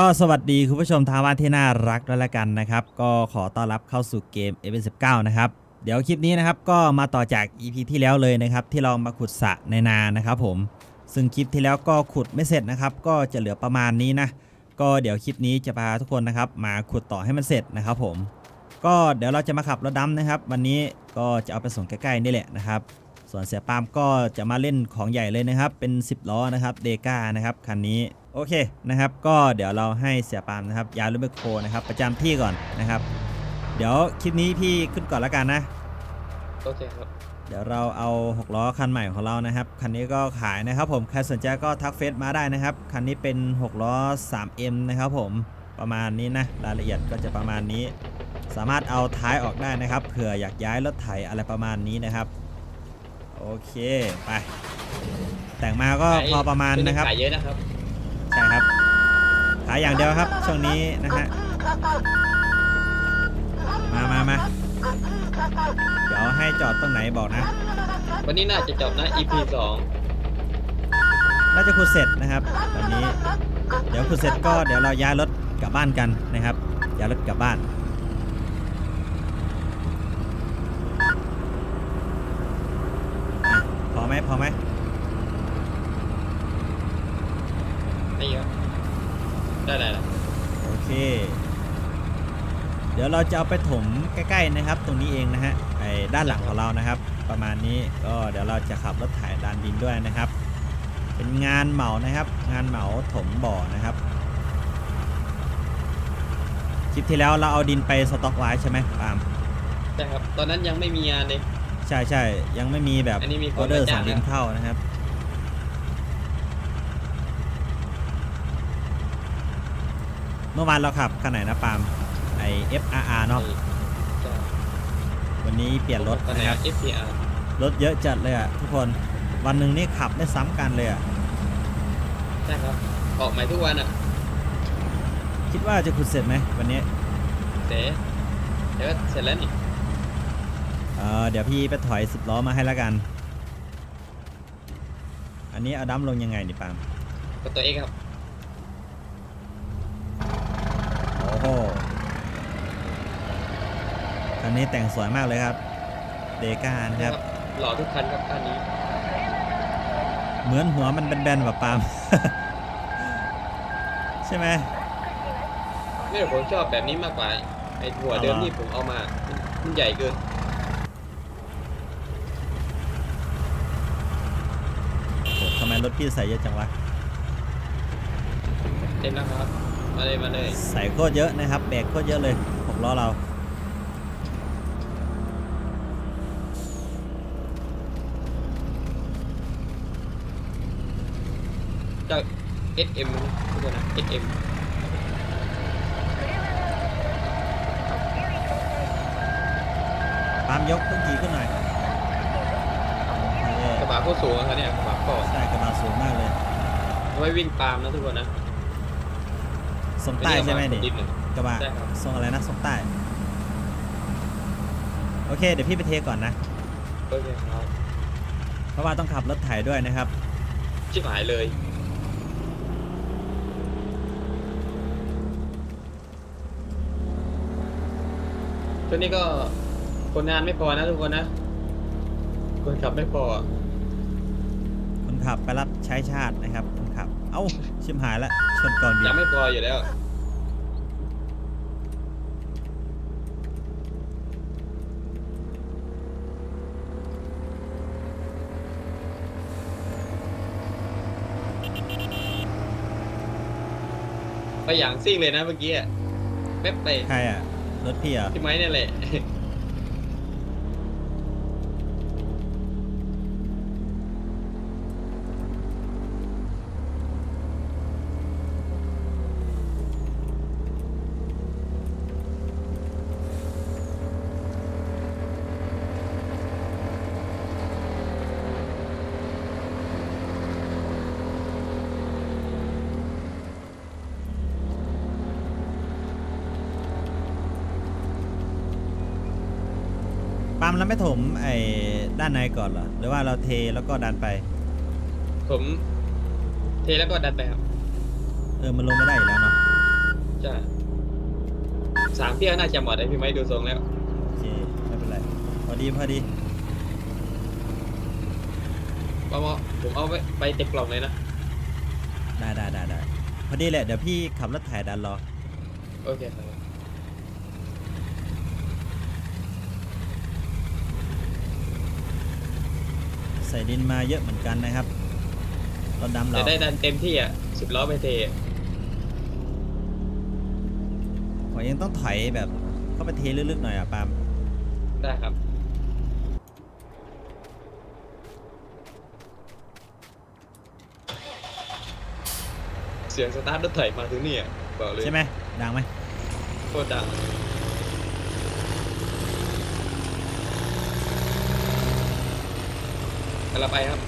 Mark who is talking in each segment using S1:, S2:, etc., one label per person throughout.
S1: ก็สวัสดีคุณผู้ชมทางบ้านที่น่ารักด้วยละกันนะครับ ก็ขอต้อนรับเข้าสู่เกม f อ19นะครับ เดี๋ยวคลิปนี้นะครับก็มาต่อจาก EP ที่แล้วเลยนะครับ ที่เรามาขุดสระในนานะครับผม ซึ่งคลิปที่แล้วก็ขุดไม่เสร็จนะครับ ก็จะเหลือประมาณนี้นะ ก็เดี๋ยวคลิปนี้จะพาทุกคนนะครับ มาขุดต่อให้มันเสร็จนะครับผม ก็เดี๋ยวเราจะมาขับรถดำนะครับ วันนี้ก็จะเอาไปส่งใกล้ๆนี่แหละนะครับ ส่วนเสียปามก็จะมาเล่นของใหญ่เลยนะครับ เป็น 10ล้อนะครับเดก้านะครับคันนี้ โอเคนะครับ ก็เดี๋ยวเราให้เสียปาล์มนะครับยาลูเบโคนะครับ ประจำที่ก่อนนะครับ เดี๋ยวคลิปนี้พี่ขึ้นก่อนแล้วกันนะ
S2: โอเคครับ
S1: เดี๋ยวเราเอา6ล้อคันใหม่ของเรานะครับ คันนี้ก็ขายนะครับ ผมใครสนใจก็ทักเฟซมาได้นะครับ คันนี้เป็น6ล้อ 3M นะครับ ผมประมาณนี้นะรายละเอียดก็จะประมาณนี้ สามารถเอาท้ายออกได้นะครับเผื่ออยากย้ายรถไถอะไรประมาณนี้นะครับโอเคไปแต่งมาก็พอประมาณนะครับ
S2: ขายเยอะนะครับ
S1: ใช่ครับขายอย่างเดียวครับ ช่วงนี้นะฮะ มามามาเดี๋ยวให้จอดตรงไหนบอกนะ
S2: วันนี้น่าจะจบนะ EP สอง
S1: น่าจะขุดเสร็จนะครับตอนนี้ เดี๋ยวขุดเสร็จก็เดี๋ยวเราย้ายรถกลับบ้านกันนะครับย้ายรถกลับบ้านอะพอไหมพอไหม
S2: ไม่เยอะได้ได้ได้
S1: โอเค เดี๋ยวเราจะเอาไปถมใกล้ๆนะครับ ตรงนี้เองนะฮะไอ้ด้านหลังของเรานะครับ ประมาณนี้ก็เดี๋ยวเราจะขับรถไถดานดินด้วยนะครับ เป็นงานเหมานะครับ งานเหมาถมบ่อนะครับคลิปที่แล้วเราเอาดินไปสต็อกไว้ใช่ไหมปาล์ม
S2: ใช่ครับ ตอนนั้นยังไม่มีงานเลย
S1: ใช่ใช่ยังไม่มีแบบ
S2: อันนี้มีค
S1: อนอเดอร์
S2: มาจ้า
S1: สั่
S2: ง
S1: งดิน
S2: แล้ว
S1: เข้านะครับ เมื่อวานเราขับคันไหนนะปาล์มไอ FRR เนาะ
S2: ใช่
S1: วันนี้เปลี่ยนรถ
S2: ตอนไหน
S1: นะครับ
S2: FPR
S1: รถเยอะจัดเลยอะทุกคนวันหนึ่งนี่ขับได้ซ้ำกันเลยอะ
S2: ใช่ครับออกใหม่ทุกวันอะ
S1: คิดว่าจะขุดเสร็จไหมวันนี้
S2: เดี๋ยวเดี๋ยวเสร็จแล้วนี่
S1: เออเดี๋ยวพี่ไปถอยสิบล้อมาให้แล้วกัน อันนี้เอาดัมลงยังไงนี่ปาล์ม
S2: กดตัวเองครับ
S1: โอ้โหคั นนี้แต่งสวยมากเลยครับเดกานะครับ
S2: หล่อทุกคันครับคันนี้
S1: เหมือนหัวมันแบนๆแบบปาล์มใช่ไหม
S2: นี่ผมชอบแบบนี้มากกว่าไอ้หัว
S1: เอาเหรอ
S2: เดิมที่ผมเอามา มันใหญ่เกิน
S1: โอ้โหทำไมรถพี่ใส่เยอะจังวะ
S2: เต็มแล้วครับ มาเลยมาเลย
S1: ใส่โคตรเยอะนะครับแบกโคตรเยอะเลยหกล้อเรา
S2: เจ้า SM นะทุกคนนะ SM
S1: ปาล์มยกต้นกีขึ้นหน่อยเออก
S2: ระบะโคตรสูงอะครับเนี่ยกระบะก่อน
S1: ใช่กระบะสูงมากเลย
S2: ไว้วิ่งปาล์มนะทุกคนนะ
S1: ทรงใต้ใช่ไหมนี่
S2: ดินหนึ่ง
S1: กระบะ
S2: ใช่ครับ
S1: ทรงอะไรนะทรงใต้ โอเค เดี๋ยวพี่ไปเทก่อนนะ
S2: โอเคครับ
S1: เพราะว่าต้องขับรถไถด้วยนะครับ
S2: ชิบหายเลย ช่วงนี้ก็คนงานไม่พอนะทุกคนนะ คนขับไม่พออะ
S1: คนขับไปรับใช้ชาตินะครับคนขับ เอ้าชิมหายละชนก่อนดี
S2: ยังไม่พออยู่แล้ว ไปอย่างซิ่งเลยนะเมื่อกี้อะแป๊บไป
S1: ใครอะ รถพี่เหรอะ
S2: พี่ไม้เนี่ยแหละ
S1: ปาล์มแล้วไม่ถมไอ้ด้านในก่อนเหรอ หรือว่าเราเทแล้วก็ดันไป
S2: ผมเทแล้วก็ดันไปครับ
S1: เออ มันลงไม่ได้อยู่แล้วเนาะ
S2: ใสามเที่ยวน่าจะหมดไอพี่ไม่ดูทรงแล้ว
S1: โอเค ไม่เป็นไร พอดีพอดี
S2: ปอมผมเอาไปไปเต็มกล่องเลยนะ
S1: ได้ได้ได้ได้พอดีแหละ เดี๋ยวพี่ขับรถไถดันรอ
S2: โอเคครับ
S1: ใส่ดินมาเยอะเหมือนกันนะครับรถดำเรา
S2: จะได้ดันเต็มที่อะสิบล้อไปเทอะ
S1: ผมยังต้องถอยแบบเข้าไปเทลึกๆหน่อยอะปาล์ม
S2: ได้ครับ เสียงสตาร์ทรถไถมาถึงนี่อะบอกเลย
S1: ใช่ไหมดังไหม
S2: โคตรดัง กำลังไปครับ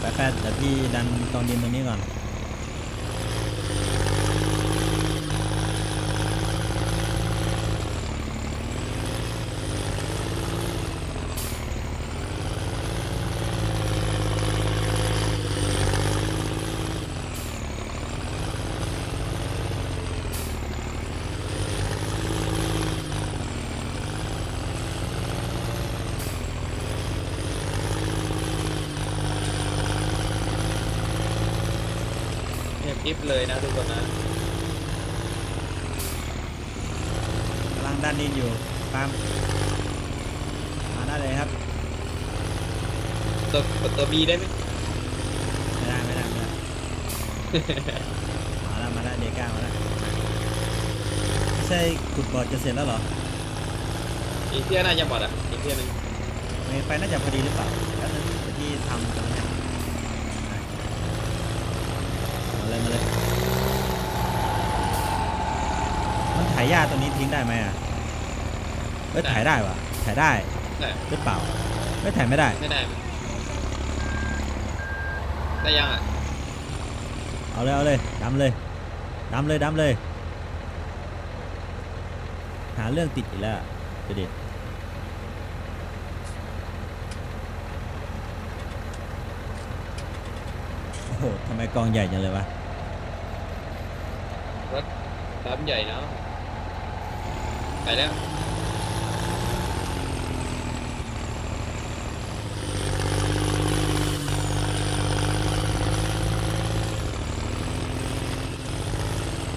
S1: แป๊บๆเดี๋ยวพี่ดันกองดินตรงนี้ก่อน
S2: เงียบกริฟเลยนะทุกคนนะ
S1: กำลังดันดินอยู่ปาล์มมาได้เลยครับ
S2: ตัวกดตัวบีได้ไหม
S1: ไม่ได้ไม่ได้ไม่ได้ มาแล้วมาแล้วเดก้ามาแล้วไม่ใช่ขุดบอดจะเสร็จแล้วเหรอ
S2: อีกเที่ยวน่าจะหมดอะอีกเที่ยวหนึง
S1: ไม่ไปน่าจะพอดีหรือเปล่าแล้วเดี๋ยวพี่ทำตรงนี้มา เลยมาเลยมันถ่ายหญ้าตัวนี้ทิ้งได้ไหมอะเอ้ยถ่ายได้วะถ่ายได้
S2: ได้
S1: หรือเปล่าไม่ถ่ายไม่ได้
S2: ไม่ได้ ได้ยังอะ
S1: เอาเลยเอาเลยดำเลยดำเลยดำเลย หาเรื่องติดอีกแล้วอะจะดิโอ้โหทำไมกองใหญ่จังเลยวะ
S2: ร ถรับใหญ่เนาะไปแล้ว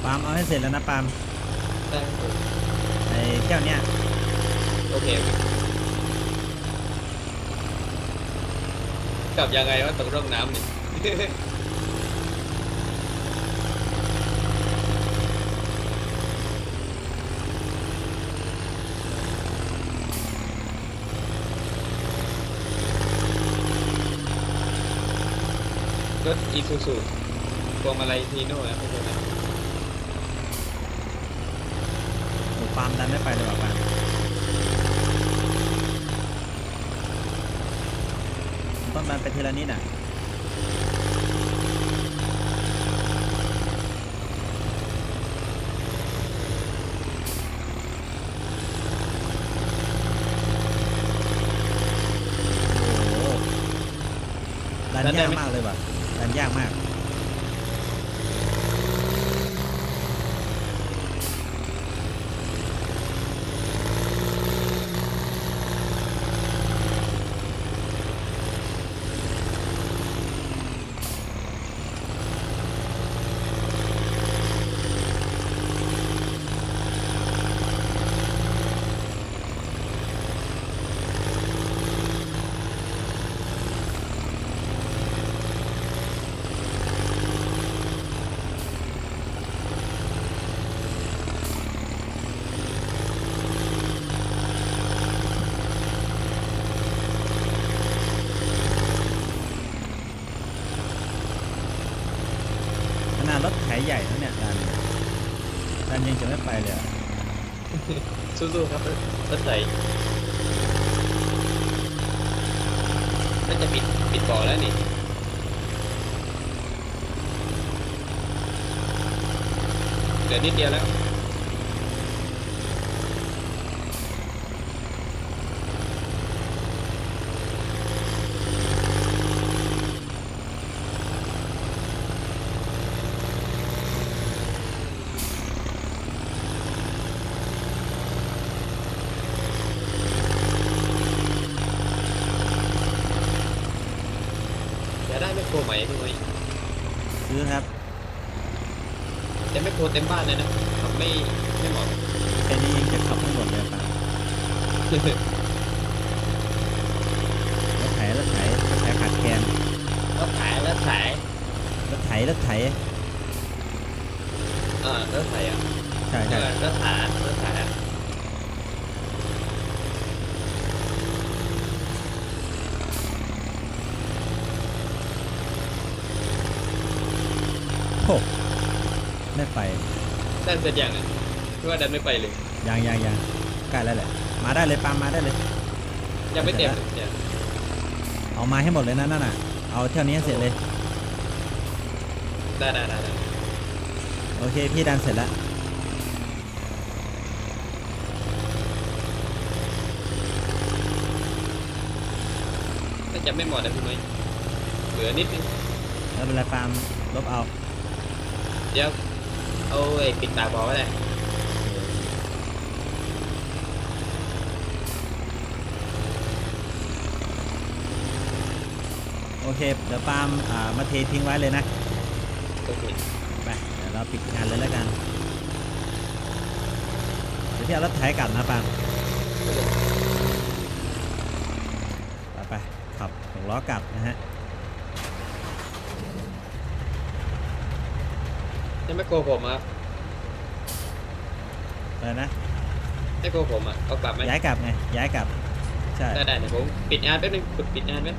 S1: ปาล์มเอาให้เสร็จแล้วนะปาล์ม
S2: ได้ครับผม
S1: ไอ้แก้วเนี้ย
S2: โอเคกลับยังไงวะตรงร่องน้ำนี่ รถ อีซูซูพวงมาลัยทีโน่นะทุกคนนะ
S1: โอ้ปาล์มดันไม่ไปเลยว่ะปาล์มมันต้องดันไปทีละนิดอะโอ้โหดันยากมากเลยว่ะดัน ยากมาก ขนาดรถไถใหญ่แล้วเนี่ยดันดันยังจะไม่ไปเลยอะ
S2: สู้ๆครับรถรถไหลน่าจะปิดปิดบ่อแล้วนี่เหลือนิดเดียวแล้ว แต่ไม่โคเต็มบ้านเลยนะขับไม่ไม่เหมาะ
S1: แค่นี้ยังจะขับทั้งหมดเลยปะรถไถรถไถรถไถขาดแคลน
S2: รถไถรถไถ
S1: รถไถรถไถ
S2: อ่ารถไถอะ
S1: ใช่
S2: ใช่
S1: ใช่
S2: รถไถรถไถอะ
S1: โอ้ได้ไป
S2: ได้เสร็จยังอะคือว่าดันไม่ไปเลย
S1: ยังยังยังใกล้แล้วแหละ มาได้เลยปาล์มมาได้เลย
S2: ยังไม่เต็มเนี่ย
S1: เอามาให้หมดเลยนะนั่นน่ะ เอาเท่านี้ให้เสร็จเลย
S2: ได้ได้ได้ได้
S1: โอเค พี่ดันเสร็จแล้ว
S2: ถ้าจะไม่หมดนะพี่นุ้ยเหลือนิดนึง
S1: แล้วเป็นไรปาล์มลบเอา
S2: เดี๋ยวเอาไอ้ปิดปากบอกไว้เลย
S1: โอเค เดี๋ยวปาล์มอ่ามาเททิ้งไว้เลยนะ
S2: โอเค
S1: ไป เดี๋ยวเราปิดงานเลยแล้วกันเดี๋ยวพี่เอารถไถกลับนะปาล์มไปไปขับหกล้อกลับนะฮะ
S2: ยังไม่โกผมครับ
S1: อะไรนะ
S2: ไม่โกผมอะเอากลับไหม
S1: ย้ายกลับไงย้ายกลับใช่
S2: ได้ได้เดี๋ยวผมปิดงานแป๊บนึงกดปิดงานไหม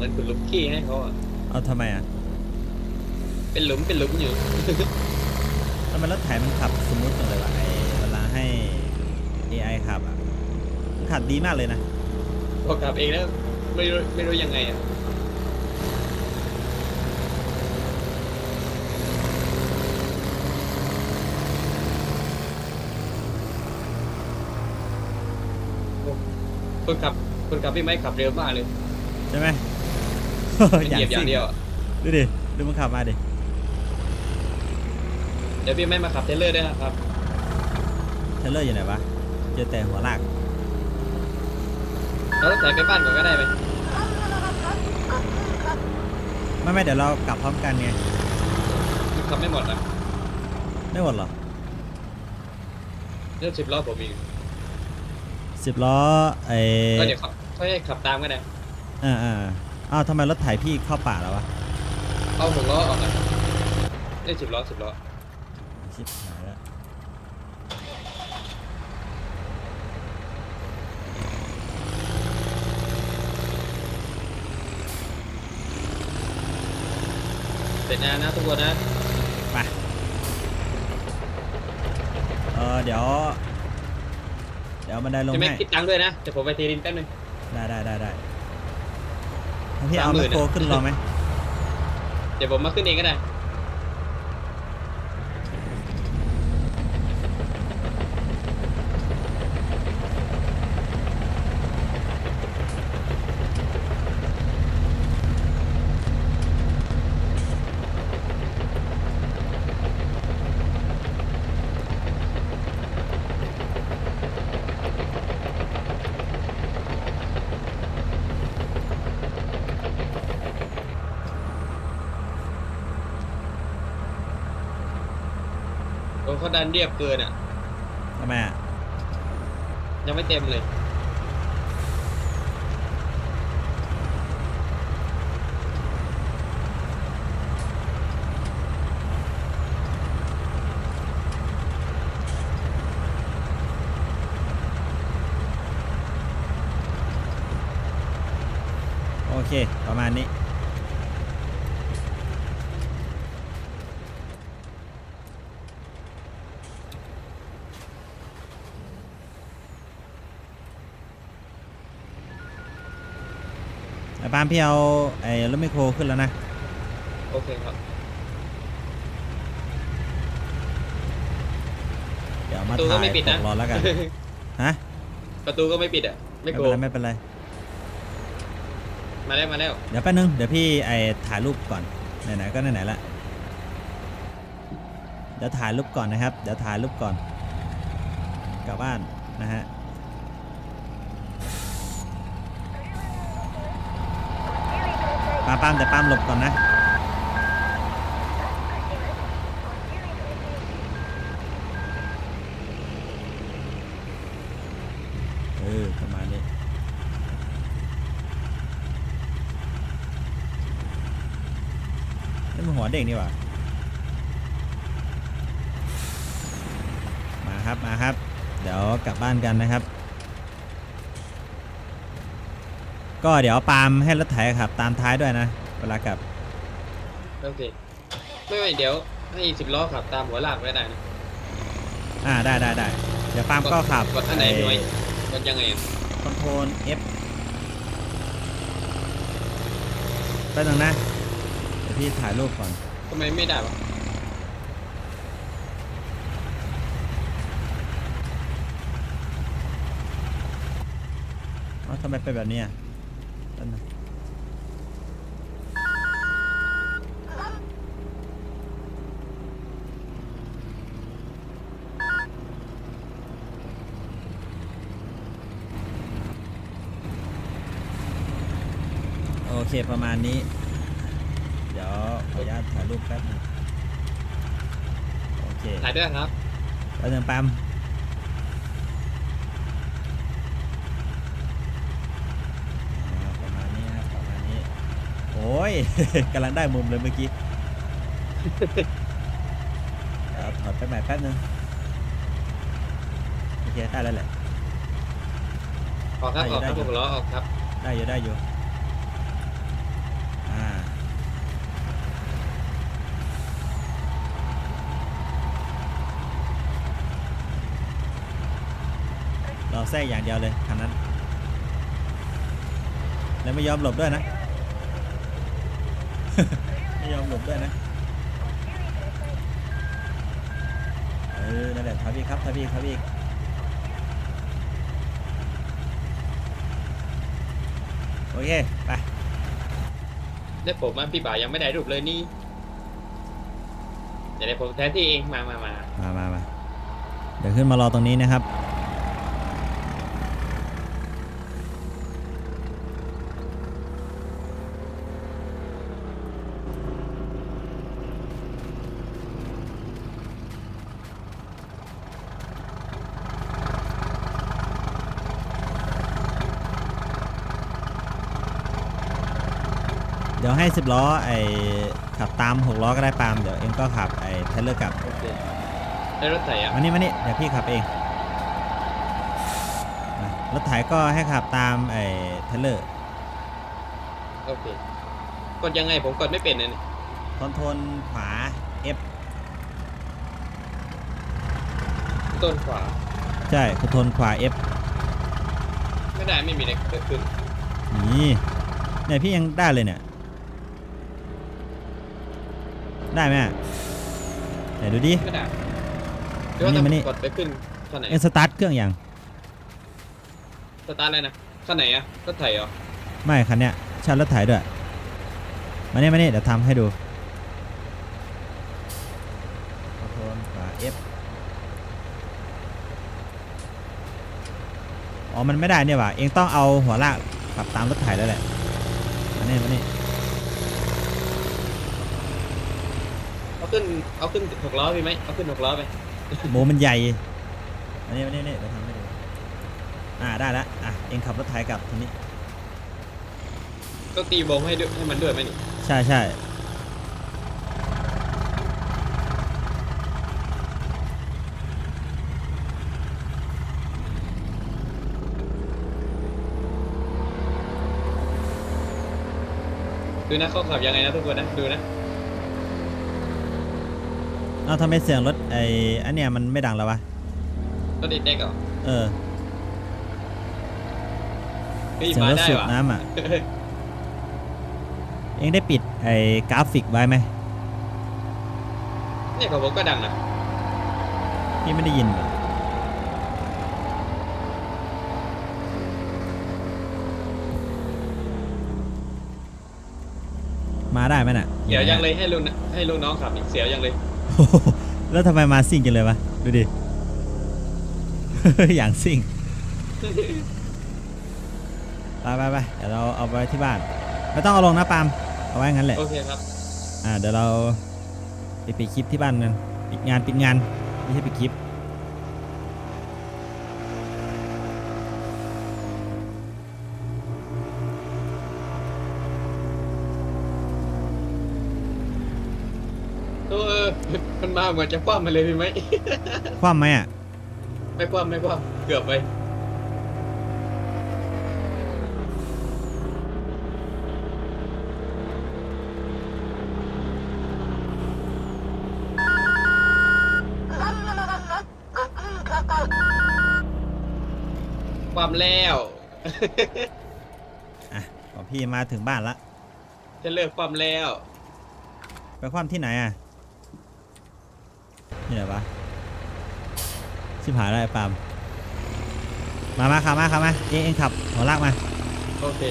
S2: เหมือนขุดหลุมขี้ให้เขาอะ
S1: เอาทำไมอะ
S2: เป็นหลุมเป็นหลุมอยู่
S1: ทำไมรถไถมันขับสมูทจังเลยวะไอเวลาให้ AI ขับอะมันขับดีมากเลยนะ
S2: พอขับเองแล้วไม่รู้ไม่รู้ยังไงอะโอ้คนขับคนขับพี่ไม่ขับเร็วมากเลย
S1: ใช่ไหม
S2: เป็นเหยียบอย่างเดียวอะ
S1: ดูดิ ดูมันขับมาดิ
S2: เดี๋ยวพี่ไม่มาขับเทรลเลอร์ด้วยนะครับ
S1: เทเลอร์อยู่ไหนวะ เจอแต่หัวลาก
S2: เราต้องใส่ไปบ้านก่อนก็ได้ไหม
S1: ไม่ไม่เดี๋ยวเรากลับพร้อมกันไง
S2: คือขับไม่หมดอะ
S1: ไม่หมดเหรอ
S2: เรื่องสิบล้อผมอีก
S1: สิบล้อไอ
S2: ก็เดี๋ยวขับค่อยให้ขับตามก็ได้
S1: อ่าอ่า อ้าวทำไมรถไถพี่เข้าป่าแล้ววะ
S2: เอาหกล้อออกนะเรื่องสิบล้อสิบล้อ
S1: ชิบหายแล้ว
S2: เสร็จแล้วนะทุกคนนะ
S1: ไปเออเดี๋ยว เดี๋ยวเอาบันไดลง
S2: จะไม่
S1: ให้
S2: คิดตังค์ด้วยนะเดี๋ยวผมไปเทดินแป๊บนึง
S1: ได้ได้ได้ได้ให้ พี่เอา
S2: สามหมื่
S1: แมคโครขึ้นรอไหม
S2: เดี๋ยวผมมาขึ้นเองก็ได้ เขาดันเรียบเกินอะ
S1: ทำไมอะ
S2: ยังไม่เต็มเลย
S1: โอเค ประมาณนี้าล์มพี่เอาไอ้รถไมคโครขึ้นแล้วนะ
S2: โอเคครับ
S1: เดี๋ยวมา
S2: ประตูก็
S1: ถ่าย
S2: ไม่ปิด
S1: ต
S2: นะ
S1: กรอแล้วกัน ฮะ
S2: ประตูก็ไม่ปิดอะ ไม่
S1: ไม่
S2: โก
S1: เป็น
S2: ง
S1: ไรไม่เป็นไร
S2: มาแล้วมาแล้ว
S1: เดี๋ยวแป๊บนึง เดี๋ยวพี่ไอถ่ายรูปก่อน ไหนๆ ก็ไหนๆละ เดี๋ยวถ่ายรูปก่อนนะครับ เดี๋ยวถ่ายรูปก่อน กลับบ้านนะฮะ ปาล์มปามแต่ป้ามหลบก่อนนะ เออ ประมาณนี้นี่มันหัวเด็กนี่หว่า มาครับ มาครับ เดี๋ยวกลับบ้านกันนะครับ ก็เดี๋ยวปาล์มให้รถไถขับตามท้ายด้วยนะเวลากลับ
S2: โอเค ไม่ไม่เดี๋ยวให้สิบล้อขับตามหัวลากไว้ได้นะ
S1: อ่าได้ได้ได้เดี๋ยวปาล์มก็ขับ
S2: กดอันไหนพี่ไว้กดยังไงอะ
S1: คอนโทรล F ไปตรงนะเดี๋ยวพี่ถ่ายรูปก่อน
S2: ทำไมไม่ได้วะ
S1: เอ้าทำไมเป็นแบบนี้อะ แป๊บนึงโอเคประมาณนี้ เดี๋ยวขออนุญาตถ่ายรูปแป๊บนึงโอเค
S2: ถ่ายด้วยครับ
S1: แป๊บนึงปั๊มอ่าประมาณนี้นะครับประมาณนี้ โอ้ ย กำลังได้มุมเลยเมื่อกี้เดี๋ยวถอดไปใหม่แป๊บนึงโอเคได้แล้วแหละ
S2: ออกครับ
S1: ได้
S2: ออกครับ
S1: ได้
S2: หกล้อออกครับ
S1: ได้อยู่ได้อยู่อ่าเราแทรกอย่างเดียวเลยคันนั้น แล้วไม่ยอมหลบด้วยนะ ไม่ยอมหลบด้วยนะ เออ นั่นแหละทับอีกครับทับอีกทับอีกโอเค ไป
S2: ได้ผมมาพี่บ่าวยังไม่ได้รูปเลยนี่ เดี๋ยวเดี๋ยวผมแทนที่เองมามามา
S1: มามามาเดี๋ยวขึ้นมารอตรงนี้นะครับ ดี๋ยวให้สิบล้อไอ้ขับตามหกล้อก็ได้ปาล์มเดี๋ยวเองก็ขับไอ้เทเลอร์กลับ
S2: โอเคได้รถไถอะ
S1: มานี่มานี่เดี๋ยวพี่ขับเองมารถไถก็ให้ขับตามไอ้เทเลอร์
S2: โอเคกดยังไงผมกดไม่เป็นเลยนี่
S1: คอนโทรลขวา F
S2: ต้นขวา
S1: ใช่คอนโทรลขวา F
S2: ไม่ได้ไม่มีอะไรเกิดขึ้น
S1: นี่เนี่ยพี่ยังได้เลยเนี่ย ได้ไหมอะไหนดูดิ
S2: ไม่ได้เดี๋ยวว่าต้อง
S1: มานี่
S2: กดไปขึ้นขั้นไหน
S1: เอ็นสตาร์ทเครื่องยัง
S2: สตาร์ทอะไรนะขั้นไหนอะรถไถเหรอ
S1: ไม่คันเนี้ยชาร์จรถไถด้วยมาเนี่ยมาเนี่ยเดี๋ยวทำให้ดูคอนโทรลขวา F อ๋อมันไม่ได้เนี่ยว่ะเองต้องเอาหัวลากขับตามรถไถแล้วแหละมาเนี่ยมาเนี่ย
S2: เอา ขึ้นเอาขึ้นหกล้อพี่ไหมเอาขึ้นหกล้อไป
S1: โมมันใหญ่มาเนี่ยมาเนี่ยเดี๋ยวทำให้ดูอ่าได้แล้วอะเองขับรถไถกลับทีนี้
S2: ต้องตีวงให้ด้วยให้มันด้วยไหมนี่
S1: ใช่ใช่
S2: ดูนะเขาขับยังไงนะทุกคนนะดูนะ
S1: เอาทำไมเสียงรถไอ้อันเนี้ยมันไม่ดังแล้ววะ
S2: รถดีเด็กเหรอ
S1: เออ
S2: เสี
S1: ยง
S2: ร
S1: ถ
S2: ไสู
S1: บ
S2: ว
S1: น้ำอะ เองได้ปิดไอ้กราฟิกไว้ไหม
S2: เนี่ยของผมก็ดังนะ
S1: พี่ไม่ได้ยินมาได้ไหมน่ะ
S2: เสียวยังเลยให้ลุงให้ลูกน้องขับอีกเสียวยังเลย
S1: แล้วทำไมมาซิ่งจังเลยวะ ดูดิ อย่างซิ่ง ไปไปไปเดี๋ยวเราเอาไปที่บ้าน ไม่ต้องเอาลงนะปาล์มเอาไว้งั้นแหละ
S2: โอเคครับ
S1: อ่าเดี๋ยวเราไปปิดคลิปที่บ้านกันปิดงานปิดงานไม่ใช่ปิดคลิป
S2: มันมาเหมือนจะคว่ำมาเลยพี่ไหม
S1: คว่ำไหมอะ
S2: ไม่คว่ำไม่คว่ำเกือบไปความแล้ว
S1: อะพอพี่มาถึงบ้านละ
S2: จะเลิกความแล้ว
S1: ไปคว่ำที่ไหนอะ นี่ไหนวะชิบหายแล้วไอ้ปาล์มมามาขับมาขับมาเองเองขับหัวลากมา
S2: โอเค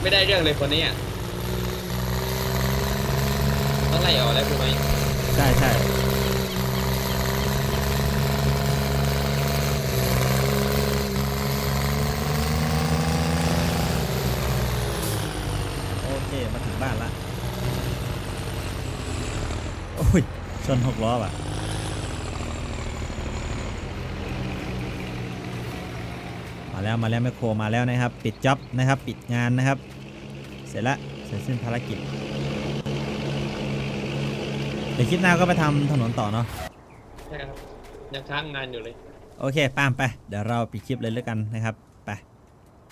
S2: ไม่ได้เรื่องเลยคนนี้อะต้องไล่ออกแล้วคุณไหม
S1: ใช่ใช่โอเค มาถึงบ้านละ โอ้ย ชนหก ล้อว่ะมาแล้วมาแล้วแมคโครมาแล้วนะครับ ปิดจ็อบนะครับ ปิดงานนะครับ เสร็จละเสร็จสิ้นภารกิจเดี๋ยวคลิปหน้าก็ไปทำถนนต่อเนาะ
S2: ใช่ครับยังค้างงานอยู่เลย
S1: โอเคปาล์มไป เดี๋ยวเราปิดคลิปเลยแล้วกันนะครับ